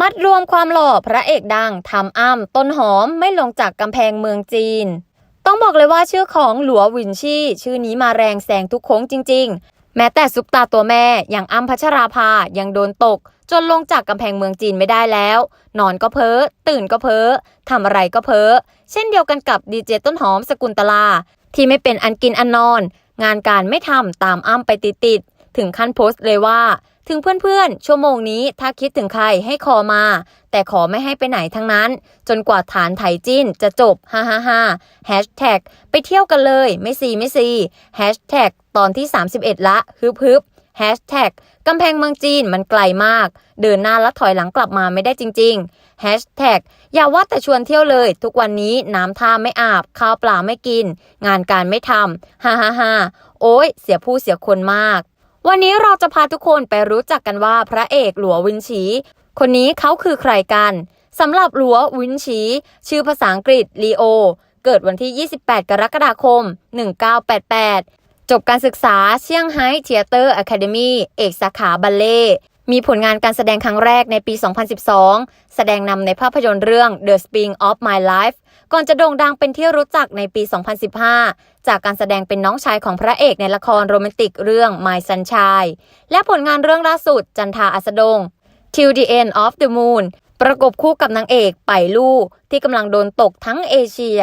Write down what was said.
มัดรวมความหล่อพระเอกดังทำอ้ำต้นหอมไม่ลงจากกำแพงเมืองจีน ต้องบอกเลยว่าชื่อของหลัววินชี่ ชื่อนี้มาแรงแซงทุกโค้งจริง ๆ แม้แต่ซุปตาตัวแม่อย่างอ้ำพัชราภายังโดนตก จนลงจากกำแพงเมืองจีนไม่ได้แล้ว นอนก็เพ้อตื่นก็เพ้อทำอะไรก็เพ้อเช่นเดียวกันกับดีเจต้นหอมสกุลตลา ที่ไม่เป็นอันกินอันนอน งานการไม่ทำตามอ้ำไปติดๆถึงขั้นโพสต์เลยว่า ถึงเพื่อนๆ ชั่วโมงนี้ถ้าคิดถึงใครให้คอมา แต่ขอไม่ให้ไปไหนทั้งนั้น จนกว่าฐานไถจิ้นจะจบฮ่าฮ่าฮ่าแฮชแท็กไปเที่ยวกันเลยไม่ซีไม่ซีแฮชแท็กตอนที่ 31 ละฮึบฮึบแฮชแท็กกำแพงเมืองจีนมันไกลมาก เดินหน้าแล้วถอยหลังกลับมาไม่ได้จริงๆแฮชแท็กอย่าว่าแต่ชวนเที่ยวเลย ทุกวันนี้น้ำท่าไม่อาบ ข้าวปลาไม่กิน งานการไม่ทำฮ่าฮ่าฮ่าโอ้ยเสียผู้เสียคนมาก วันนี้เราจะพาทุกคนไปรู้จักกันว่าพระเอกหลัววินชี คนนี้เขาคือใครกันสำหรับหลัววินชี ชื่อภาษาอังกฤษลีโอ เกิดวันที่ 28 กรกฎาคม 1988 จบการศึกษาเชียงไฮ้เทียเตอร์อะคาเดมีเอกสาขาบัลเล่ มีผลงานการแสดงครั้งแรกในปี 2012 แสดงนำในภาพยนตร์เรื่อง The Spring of My Life ก่อนจะโด่งดังเป็นที่รู้จักในปี 2015 จากการแสดงเป็นน้องชายของพระเอกในละครโรแมนติกเรื่อง My Sunshine และผลงานเรื่องล่าสุดจันทาอัสดง Till the End of the Moon ประกบคู่กับนางเอกไปลู่ที่กำลังโดนตกทั้งเอเชีย